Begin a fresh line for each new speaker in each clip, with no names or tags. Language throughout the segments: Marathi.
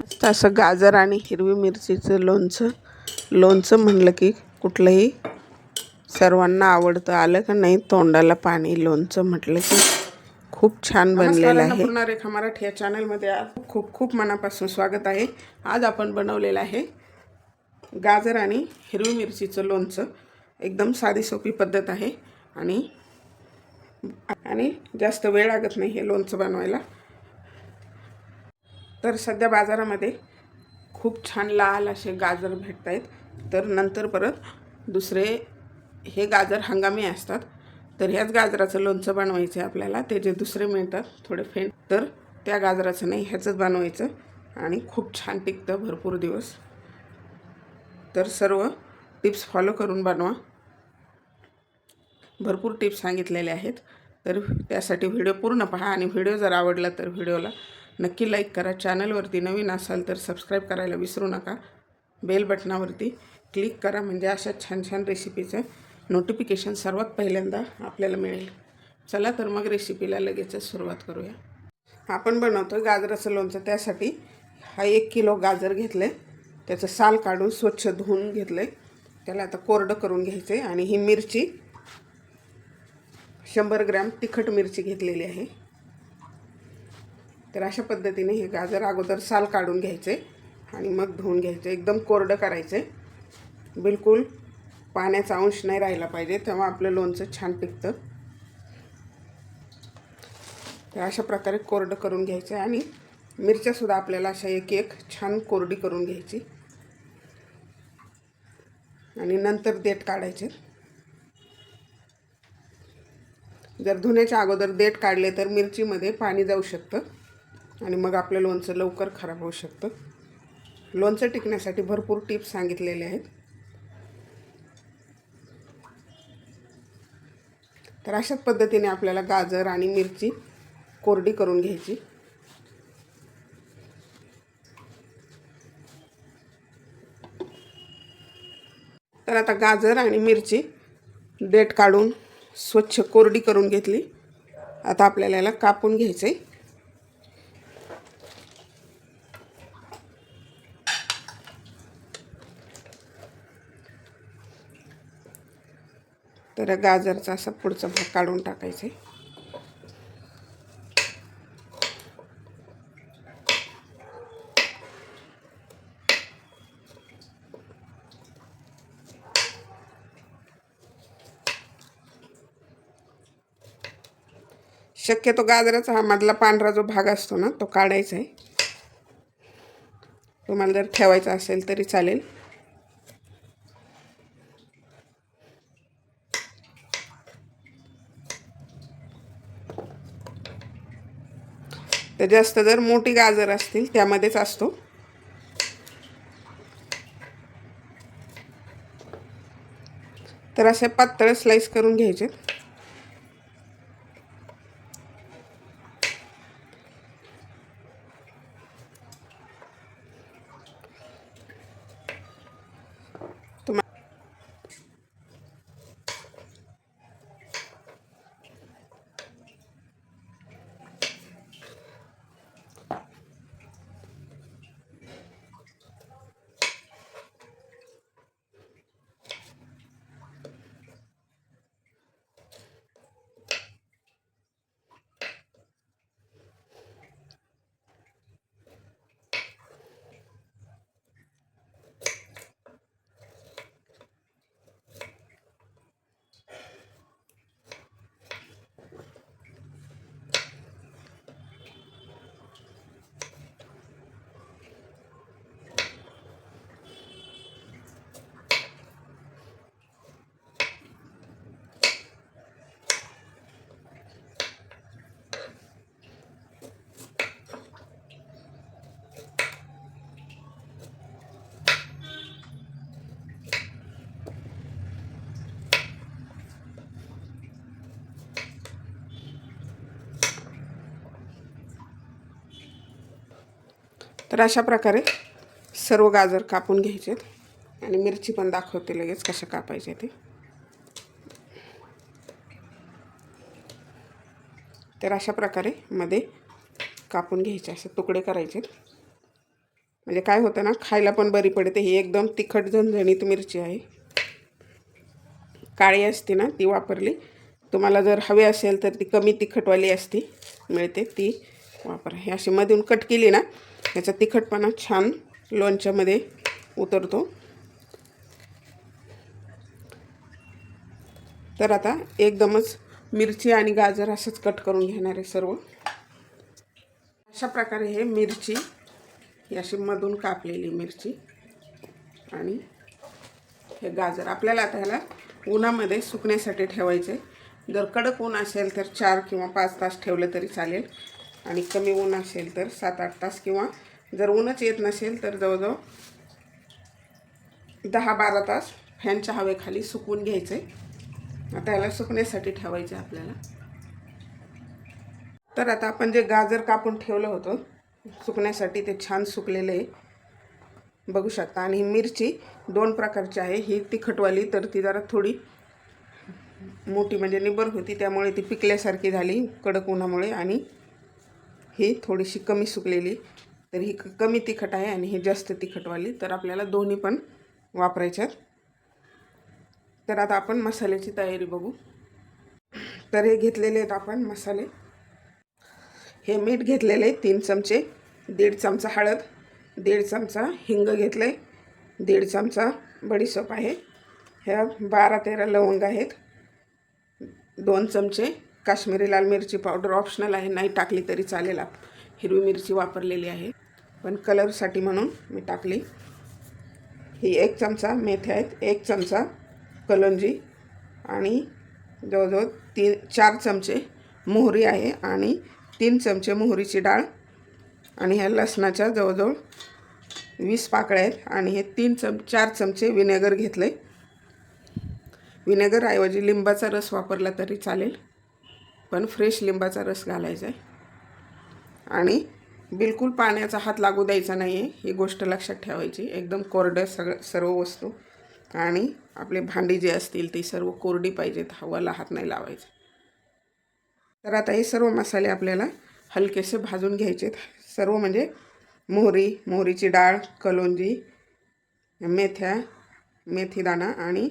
मस्त असं गाजर आणि हिरवी मिरचीचं लोणचं. लोणचं म्हणलं की कुठलंही सर्वांना आवडतं. आलं का नाही तोंडाला पाणी. लोणचं म्हटलं की खूप छान बनलेलं आहे. पूर्ण रेखा मराठी या चॅनलमध्ये खूप खूप मनापासून स्वागत आहे. आज आपण बनवलेलं आहे गाजर आणि हिरवी मिरचीचं लोणचं. एकदम साधी सोपी पद्धत आहे आणि आणि जास्त वेळ लागत नाही हे लोणचं बनवायला. तर सध्या बाजारामध्ये खूप छान लाल असे गाजर भेटत आहेत तर नंतर परत दुसरे हे गाजर हंगामी असतात. तर ह्याच गाजराचं लोणचं बनवायचं आहे आपल्याला. ते जे दुसरे मिळतात थोडे फेंट. तर त्या गाजराचं नाही ह्याचंच बनवायचं. आणि खूप छान टिकतं भरपूर दिवस. तर सर्व टिप्स फॉलो करून बनवा. भरपूर टिप्स सांगितलेले आहेत. तर त्यासाठी व्हिडिओ पूर्ण पहा आणि व्हिडिओ जर आवडला तर व्हिडिओला नक्की लाईक करा. चॅनलवरती नवीन असाल तर सबस्क्राईब करायला विसरू नका. बेल बटनावरती क्लिक करा. म्हणजे अशा छान छान रेसिपीचं नोटिफिकेशन सर्वात पहिल्यांदा आपल्याला मिळेल. चला तर मग रेसिपीला लगेचच सुरुवात करूया. आपण बनवतो गाजराचं लोणचं. त्यासाठी हा एक किलो गाजर घेतलं. आहे त्याचं साल काढून स्वच्छ धुवून घेतलं. आहे त्याला आता कोरडं करून घ्यायचं आहे आणि ही मिरची शंभर ग्रॅम तिखट मिरची घेतलेली आहे. तर अशा पद्धतीने हे गाजर अगोदर साल काढून घ्यायचे आणि मग धुवून घ्यायचे. एकदम कोरडं करायचे. बिलकुल पाण्याचा अंश नाही राहिला पाहिजे तेव्हा आपलं लोणचं छान टिकतं तर अशा प्रकारे कोरडं करून घ्यायचं आणि मिरच्यासुद्धा आपल्याला अशा एक एक छान कोरडी करून घ्यायची. आणि नंतर देठ काढायचे. जर धुण्याच्या अगोदर देठ काढले तर मिरचीमध्ये पाणी जाऊ शकतं. आणि मग आपलं लोणचं लवकर खराब होऊ शकतं. लोणचं टिकण्यासाठी भरपूर टिप्स सांगितलेले आहेत. तर अशाच पद्धतीने आपल्याला गाजर आणि मिरची कोरडी करून घ्यायची. तर आता गाजर आणि मिरची देठ काढून स्वच्छ कोरडी करून घेतली. आता आपल्याला याला कापून घ्यायचं आहे तर गाजरचा असा पुढचा भाग काढून टाकायचा आहे. शक्यतो गाजराचा हा मधला पांढरा जो भाग असतो ना तो काढायचा आहे. तुम्हाला जर ठेवायचा असेल तरी चालेल. तर जास्त जर मोठी गाजर असतील त्यामध्येच असतो. तर असे पातळ स्लाईस करून घ्यायचे. तर अशा प्रकारे सर्व गाजर कापून घ्यायचे आणि मिरची पण दाखवते लगेच कशा कापायचे ते. तर अशा प्रकारे मध्ये कापून घ्यायचे असे तुकडे करायचे म्हणजे काय होतं ना खायला पण बरी पडते. ही एकदम तिखट झणझणीत मिरची आहे. काळी असते ना ती वापरली. तुम्हाला जर हवी असेल तर ती कमी तिखटवाली असते मिळते ती वापरा. हे अशी मधून कट केली ना याचा तिखटपणा छान लोणच्यामध्ये उतरतो. तर आता एकदमच मिरची आणि गाजर असंच कट करून घेणार आहे सर्व. अशा प्रकारे हे मिरची अशी मधून कापलेली मिरची आणि हे गाजर आपल्याला आता ह्याला उन्हामध्ये सुकण्यासाठी ठेवायचे. जर कडक ऊन असेल तर चार किंवा पाच तास ठेवलं तरी चालेल. आणि कमी ऊन असेल तर सात आठ तास किंवा जर ऊनच येत नसेल तर जवळजवळ दहा बारा तास फॅनच्या हवेखाली सुकवून घ्यायचे. आता याला सुकण्यासाठी ठेवायचे आपल्याला. तर आता आपण जे गाजर कापून ठेवलं होतं सुकण्यासाठी ते छान सुकलेलं आहे. बघू शकता. आणि ही मिरची दोन प्रकारची आहे. ही तिखटवाली तर ती जरा थोडी मोठी म्हणजे निबर होती त्यामुळे ती पिकल्यासारखी झाली कडक उन्हामुळे. आणि ही थोडीशी कमी सुकलेली तर ही क- कमी तिखट आहे आणि ही जास्त तिखटवाली तर आपल्याला दोन्ही पण वापरायच्यात तर आता आपण मसाल्याची तयारी बघू. तर हे घेतलेले आहेत आपण मसाले. हे मीठ घेतलेले आहे तीन चमचे दीड चमचा हळद दीड चमचा हिंग घेतलं आहे दीड चमचा बडीसोप आहे. ह्या बारा तेरा लवंग आहेत. दोन चमचे काश्मीरी लाल मिरची पावडर ऑप्शनल आहे नाही टाकली तरी चालेल आप हिरवी मिरची वापरलेली आहे. पण कलरसाठी म्हणून मी टाकली. ही एक चमचा मेथ्या आहेत एक चमचा कलंजी आणि जवळजवळ तीन चार चमचे मोहरी आहे आणि तीन चमचे मोहरीची डाळ आणि ह्या लसणाच्या जवळजवळ वीस पाकळ्या आहेत आणि हे तीन चम चार चमचे विनेगर घेतलं. आहे विनेगरऐवजी लिंबाचा रस वापरला तरी चालेल. पण फ्रेश लिंबाचा रस घालायचा आहे. आणि बिलकुल पाण्याचा हात लागू द्यायचा नाही आहे. ही गोष्ट लक्षात ठेवायची. एकदम कोरडं सगळं सर्व वस्तू. आणि आपले भांडी जे असतील ती सर्व कोरडी पाहिजेत. हवाला हात नाही लावायचा. तर आता हे सर्व मसाले आपल्याला हलकेसे भाजून घ्यायचे सर्व म्हणजे मोहरी मोहरीची डाळ कलोंजी मेथ्या मेथीदाणा आणि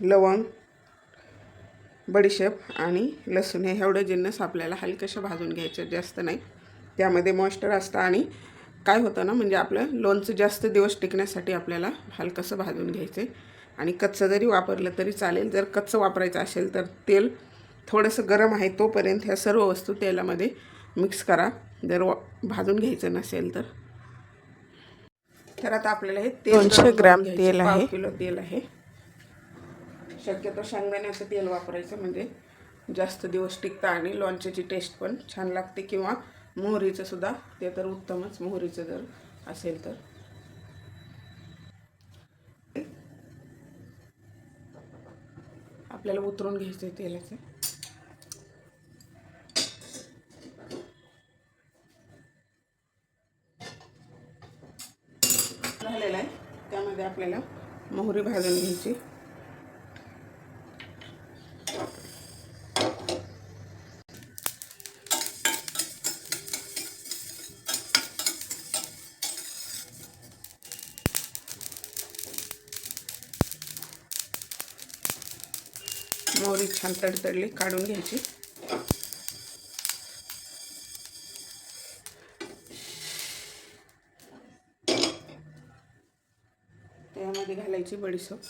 लवंग बडीशेप आणि लसूण हे एवढे जिन्नस आपल्याला हलकेसे भाजून घ्यायचे जास्त नाही. त्यामध्ये मॉइश्चर असतं आणि काय होतं ना म्हणजे आपलं लोणचं जास्त दिवस टिकण्यासाठी आपल्याला हलकंसं भाजून घ्यायचं. आहे आणि कच्चं जरी वापरलं तरी चालेल जर कच्चं वापरायचं असेल तर तेल थोडंसं गरम आहे तोपर्यंत ह्या सर्व वस्तू तेलामध्ये मिक्स करा. जर भाजून घ्यायचं नसेल तर. तर आता आपल्याला हे तेल
200
गरम
तेल आहे.
किलो तेल आहे. शक्यतो शेंगदाण्याचं तेल वापरायचं म्हणजे जास्त दिवस टिकतं आणि लोणच्याची टेस्ट पण छान लागते किंवा मोहरीचं सुद्धा ते तर उत्तमच मोहरीचं जर असेल तर. आपल्याला उतरून घ्यायचं आहे तेलाचं. झालेला आहे. त्यामध्ये आपल्याला मोहरी भाजून घ्यायची मोहरी छान तडतडली काढून घ्यायची. त्यामध्ये घालायची बडीसोप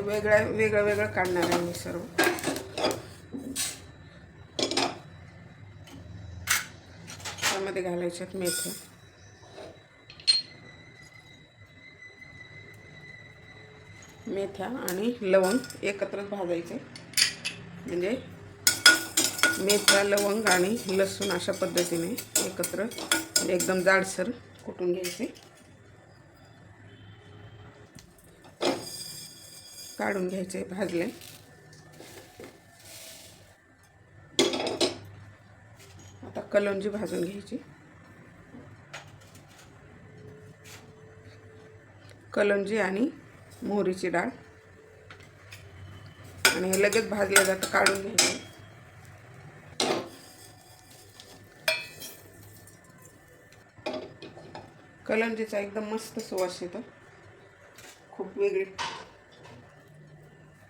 वेगळ्या वेगळं वेगळं काढणार आहे मी सर्व. त्यामध्ये घालायच्यात मेथ्या मेथ्या आणि लवंग एकत्रच भाजायचे. म्हणजे मेथ्या लवंग आणि लसूण अशा पद्धतीने एकत्र म्हणजे एकदम जाडसर कुटून घ्यायचे. काढून घ्यायचे भाजले. आता कलोंजी भाजून घ्यायची. कलोंजी आणि मोहरीची डाळ. आणि हे लगेच भाजलं जातं काढून घ्यायचं. कलंजीचा एकदम मस्त सुवास येतो. खूप वेगळी.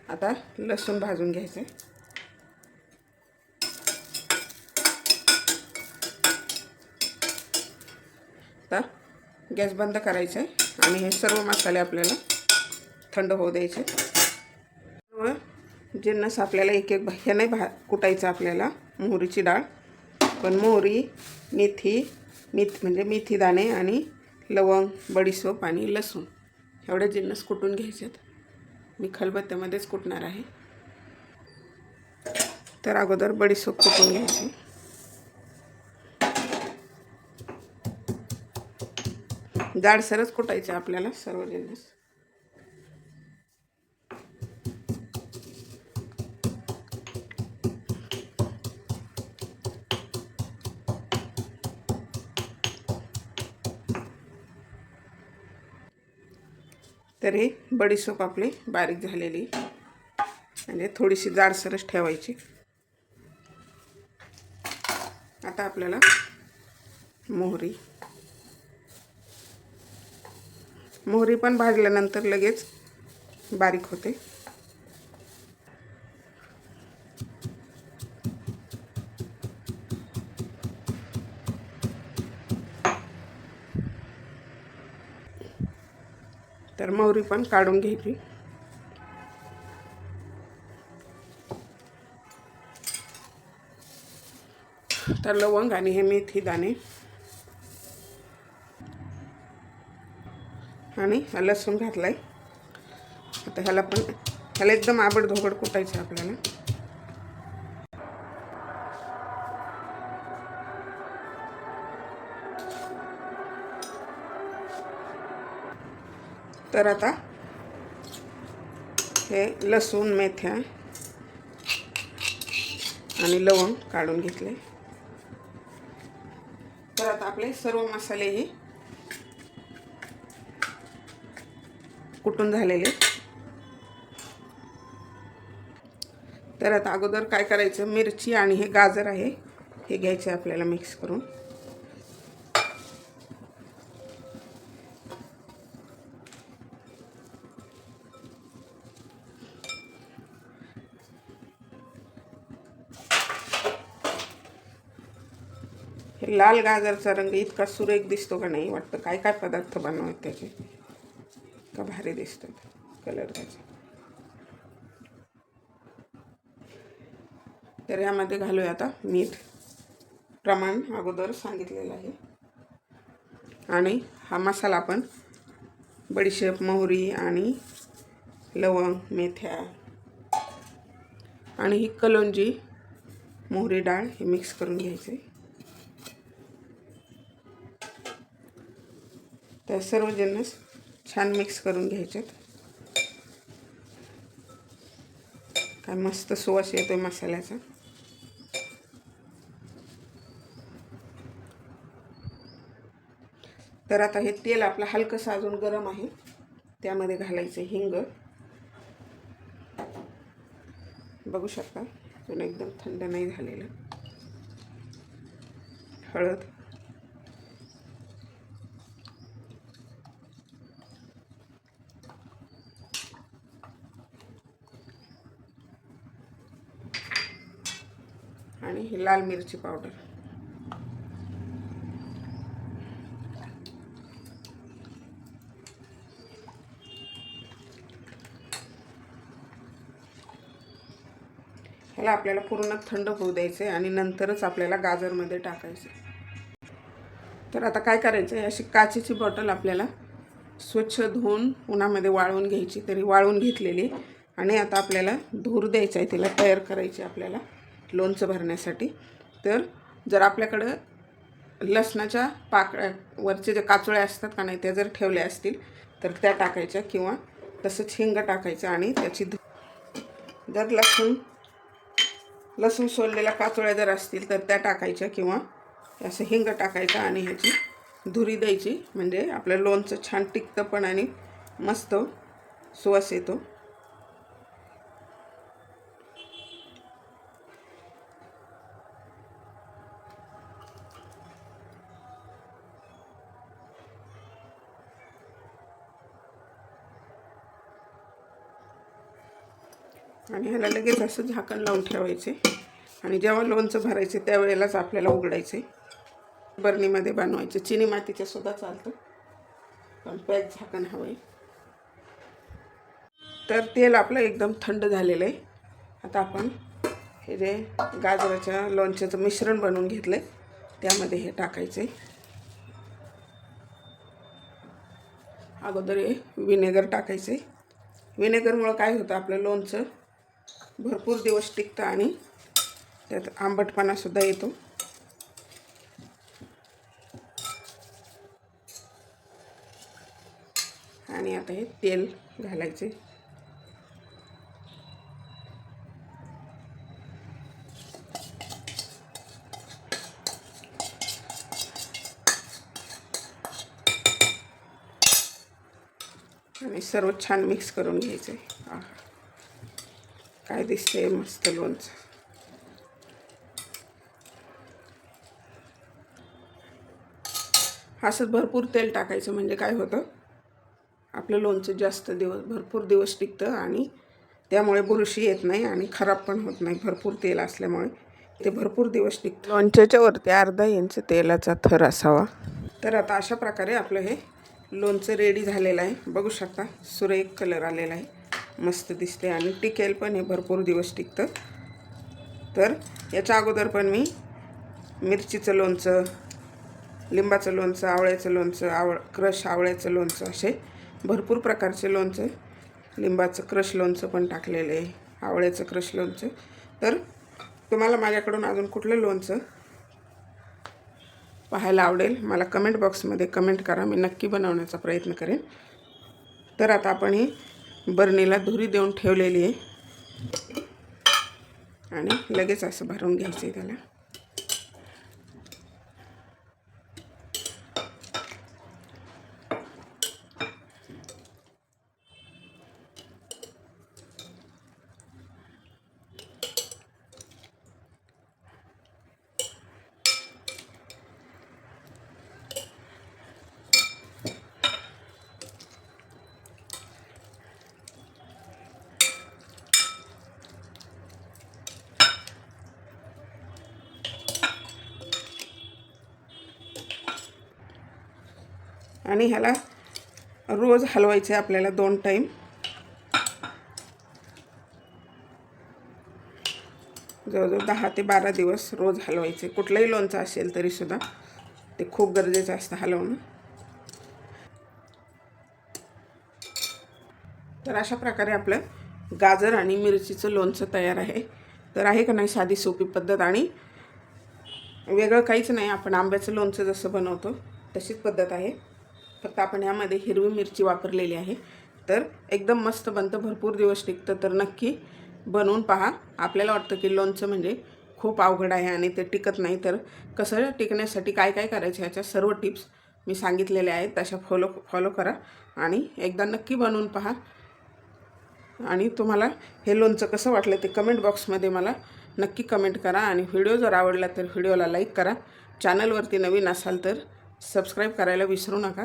आता लसूण भाजून घ्यायचं. आता गॅस बंद करायचं आहे आणि हे सर्व मसाले आपल्याला थंड होऊ द्यायचे. सर्व जिन्नस आपल्याला एक एक हे नाही भा कुटायचं आपल्याला मोहरीची डाळ. पण मोहरी मेथी मेथ म्हणजे मेथी दाणे आणि लवंग बडीसोप आणि लसूण एवढे जिन्नस कुटून घ्यायचे आहेत मी खलबत्त्यामध्येच कुटणार आहे. तर अगोदर बडीसोप कुटून घ्यायची. जाडसरच कुटायचे आपल्याला सर्व जिन्नस तर हे बडीशोप आपली बारीक झालेली. म्हणजे थोडीशी जाडसरच ठेवायची. आता आपल्याला मोहरी. मोहरी पण भाजल्यानंतर लगेच बारीक होते. तर मोहरी पण काढून घ्यायची तर लवंग आणि हे मेथी दाणे. आणि हा लसूण घातलाय. आता ह्याला पण ह्याला एकदम आबड धोबड कुटायचं आपल्याला. तर आता. हे लसूण मेथ्या आणि लवंग काढून घेतले. तर आता आपले सर्व मसाले हे कुटून झालेले. तर आता अगोदर काय करायचं? मिरची आणि हे गाजर आहे हे घ्यायचे आपल्याला मिक्स करून. लाल गाजरचा रंग इतका सुरेख दिसतो का नाही वाटतं काय काय पदार्थ बनवत त्याचे? का भारी दिसतात कलर त्याचा. तर यामध्ये घालूया आता मीठ. प्रमाण अगोदर सांगितलेलं आहे. आणि हा मसाला आपण बडीशेप मोहरी आणि लवंग मेथ्या आणि ही कलोंजी मोहरी डाळ हे मिक्स करून घ्यायचे. तर सर्व जिन्नस छान मिक्स करून घ्यायचेत काय मस्त सुवास येतो आहे मसाल्याचा. तर आता हे तेल आपलं हलकंसं अजून गरम आहे. त्यामध्ये घालायचं हिंग. बघू शकता अजून एकदम थंड नाही झालेलं. हळद. आणि ही लाल मिरची पावडर. ह्याला आपल्याला पूर्ण थंड होऊ द्यायचं आहे आणि नंतरच आपल्याला गाजरमध्ये टाकायचं तर आता काय करायचं आहे अशी काचेची बॉटल आपल्याला स्वच्छ धुवून उन्हामध्ये वाळवून घ्यायची. तरी वाळवून घेतलेली. आणि आता आपल्याला धूर द्यायचा आहे तिला तयार करायची आपल्याला. लोणचं भरण्यासाठी. तर जर आपल्याकडं लसणाच्या पाकळ्यावरचे जे काचोळ्या असतात का नाही त्या जर ठेवल्या असतील तर त्या टाकायच्या किंवा तसंच हिंग टाकायचं आणि त्याची धु- जर लसूण लसूण सोललेल्या काचोळ्या जर असतील तर त्या टाकायच्या किंवा असं हिंग टाकायचं आणि ह्याची धुरी द्यायची. म्हणजे आपलं लोणचं छान टिकतं पण आणि मस्त सुवास येतो. आणि ह्याला लगेच असं झाकण लावून ठेवायचे. आणि जेव्हा लोणचं भरायचे त्यावेळेलाच आपल्याला उघडायचे. बरणीमध्ये बनवायचे. चिनी मातीच्या सुद्धा चालतं. पण पॅक झाकण हवं आहे तर तेल आपलं एकदम थंड झालेलं आहे. आता आपण हे जे गाजराच्या लोणच्याचं मिश्रण बनवून घेतलं आहे त्यामध्ये हे टाकायचे. अगोदर हे विनेगर टाकायचे. विनेगरमुळं काय होतं आपलं लोणचं भरपूर दिवस टिकतं आणि त्यात आंबटपणासुद्धा येतो. आणि आता हे तेल घालायचे. आणि सर्व छान मिक्स करून घ्यायचे. आहे. काय दिसतंय मस्त लोणचं. असंच भरपूर तेल टाकायचं म्हणजे काय होतं? आपलं लोणचं जास्त दिवस भरपूर दिवस टिकतं आणि त्यामुळे बुरशी येत नाही आणि खराब पण होत नाही. भरपूर तेल असल्यामुळे ते भरपूर दिवस टिकतं. लोणच्याच्या वरती अर्धा इंच तेलाचा थर असावा. तर आता अशा प्रकारे आपलं हे लोणचं रेडी झालेलं आहे. बघू शकता सुरेख कलर आलेला आहे. मस्त दिसते आणि टिकेल पण हे भरपूर दिवस टिकतं. तर याच्या अगोदर पण मी मिरचीचं लोणचं लिंबाचं लोणचं आवळ्याचं लोणचं आवळ क्रश आवळ्याचं लोणचं असे भरपूर प्रकारचे लोणचं. लिंबाचं क्रश लोणचं पण टाकलेलं आहे आवळ्याचं क्रश लोणचं. तर तुम्हाला माझ्याकडून अजून कुठलं लोणचं पाहायला आवडेल मला कमेंट बॉक्समध्ये कमेंट करा मी नक्की बनवण्याचा प्रयत्न करेन. तर आता आपण ही बरणीला धुरी देऊन ठेवलेली आहे. आणि लगेच असं भरून घ्यायचं आहे त्याला. आणि ह्याला रोज हलवायचे आपल्याला दोन टाईम. जवळजवळ दहा ते बारा दिवस रोज हलवायचे. कुठलंही लोणचं असेल तरीसुद्धा ते खूप गरजेचं असतं हलवणं. तर अशा प्रकारे आपलं गाजर आणि मिरचीचं लोणचं तयार आहे. तर आहे का नाही साधी सोपी पद्धत आणि वेगळं काहीच नाही. आपण आंब्याचं लोणचं जसं बनवतो तशीच पद्धत आहे. फक्त आपण यामध्ये हिरवी मिरची वापरलेली आहे. तर एकदम मस्त बनतं भरपूर दिवस टिकतं. तर नक्की बनवून पहा. आपल्याला वाटतं की लोणचं म्हणजे खूप अवघड आहे आणि ते टिकत नाही. तर कसं टिकण्यासाठी काय काय करायचं ह्याच्या सर्व टिप्स मी सांगितलेल्या आहेत. तशा फॉलो फॉलो करा आणि एकदा नक्की बनवून पहा. आणि तुम्हाला हे लोणचं कसं वाटलं ते कमेंट बॉक्समध्ये मला नक्की कमेंट करा आणि व्हिडिओ जर आवडला तर व्हिडिओला लाईक करा. चॅनलवरती नवीन असाल तर सबस्क्राईब करायला विसरू नका.